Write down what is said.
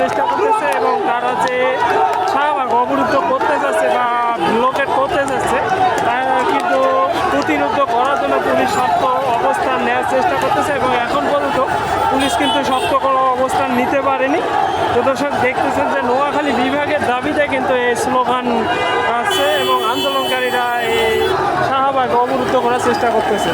চেষ্টা করতেছে এবং তারা যে শাহবাগ অবরুদ্ধ করতে যাচ্ছে বা ব্লকেট করতে যাচ্ছে, তারা কিন্তু প্রতিরোধ করার জন্য পুলিশ শক্ত অবস্থান নেওয়ার চেষ্টা করতেছে এবং এখন পর্যন্ত পুলিশ কিন্তু শক্ত কোনো অবস্থান নিতে পারেনি। তো দর্শক, দেখতেছেন যে নোয়াখালী বিভাগের দাবিতে কিন্তু এই স্লোগান আছে এবং আন্দোলনকারীরা এই শাহবাগ অবরুদ্ধ করার চেষ্টা করতেছে।